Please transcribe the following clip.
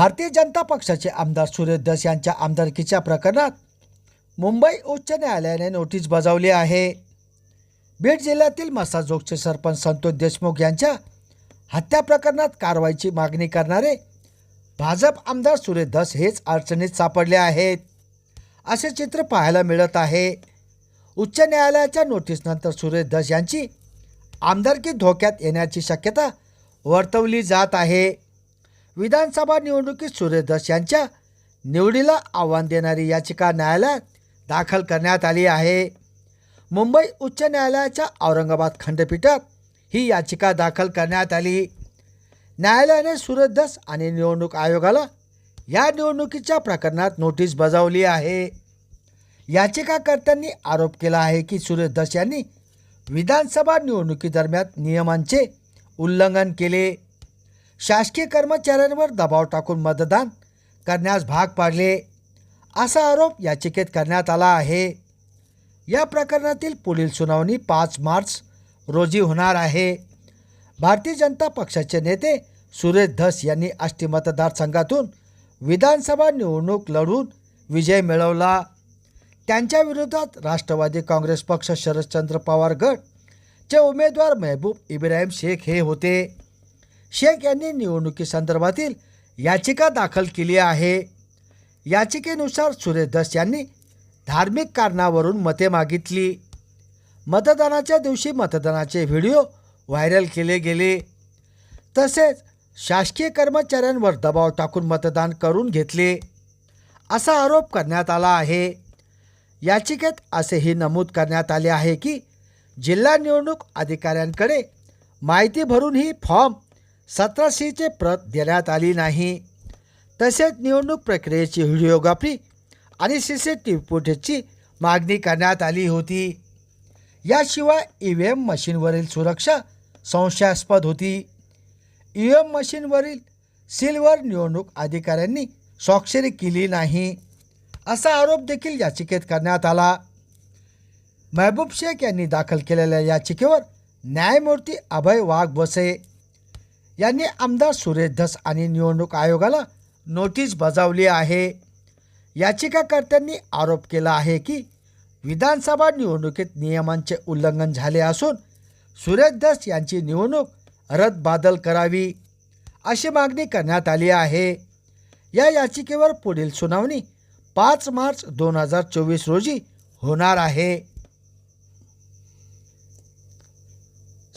भारतीय जनता पक्षाचे आमदार सूर्यदास यांच्या आमदारकीच्या प्रकरणात मुंबई उच्च न्यायालयाने नोटीस बजावली आहे. बीड जिल्ह्यातील मसाजोगचे सरपंच संतोष देशमुख यांच्या हत्या प्रकरणात कारवाईची मागणी करणारे भाजप आमदार सूर्यदास हेच अडचणीत सापडले आहेत. असे चित्र पाहायला मिळत आहे. उच्च न्यायालयाच्या नोटीसनंतर सूर्यदास यांची आमदारकी धोक्यात येण्याची शक्यता वर्तवली जात आहे. विधानसभा निवडणुकीत सुरेश धस यांच्या निवडीला आव्हान देणारी याचिका न्यायालयात दाखल करण्यात आली आहे. मुंबई उच्च न्यायालयाच्या औरंगाबाद खंडपीठात ही याचिका दाखल करण्यात आली. न्यायालयाने सुरेश धस आणि निवडणूक आयोगाला या निवडणुकीच्या प्रकरणात नोटीस बजावली आहे. याचिकाकर्त्यांनी आरोप केला आहे की सुरेश धस यांनी विधानसभा निवडणुकीदरम्यान नियमांचे उल्लंघन केले. शासकीय कर्मचाऱ्यांवर दबाव टाकून मतदान करण्यास भाग पाडले. असा आरोप याचिकेत करण्यात आला आहे. या प्रकरणातील पुढील सुनावणी पाच मार्च रोजी होणार आहे. भारतीय जनता पक्षाचे नेते सुरेश धस यांनी आष्टी मतदारसंघातून विधानसभा निवडणूक लढून विजय मिळवला. त्यांच्या विरोधात राष्ट्रवादी काँग्रेस पक्ष शरदचंद्र पवार गट चे उमेदवार मेहबूब इब्राहिम शेख हे होते. शेख यांनी निवडणुकीसंदर्भातील याचिका दाखल केली आहे. याचिकेनुसार सुरेश दस यांनी धार्मिक कारणावरून मते मागितली. मतदानाच्या दिवशी मतदानाचे व्हिडिओ व्हायरल केले गेले. तसेच शासकीय कर्मचाऱ्यांवर दबाव टाकून मतदान करून घेतले. असा आरोप करण्यात आला आहे. याचिकेत असेही नमूद करण्यात आले आहे की जिल्हा निवडणूक अधिकाऱ्यांकडे माहिती भरून ही फॉर्म सतराशेचे सीचे प्रत देण्यात आली नाही. तसेच निवडणूक प्रक्रियेची व्हिडिओग्राफी आणि सी सी टी व्ही फुटेजची मागणी करण्यात आली होती. याशिवाय ई व्ही एम मशीनवरील सुरक्षा संशयास्पद होती. ई व्ही एम मशीनवरील सिल्वर निवडणूक अधिकाऱ्यांनी स्वाक्षरी केली नाही असा आरोप देखील याचिकेत करण्यात आला. महबूब शेख यांनी दाखल केलेल्या याचिकेवर न्यायमूर्ती अभय वाघ बसे यांनी आमदार सुरेश धस आणि निवडणूक आयोगाला नोटीस बजावली आहे. याचिकाकर्त्यांनी आरोप केला आहे की विधानसभा निवडणुकीत नियमांचे उल्लंघन झाले असून सुरेश धस यांची निवडणूक रद्दबादल करावी अशी मागणी करण्यात आली आहे. या याचिकेवर पुढील सुनावणी पाच मार्च दोन हजार चोवीस रोजी होणार आहे.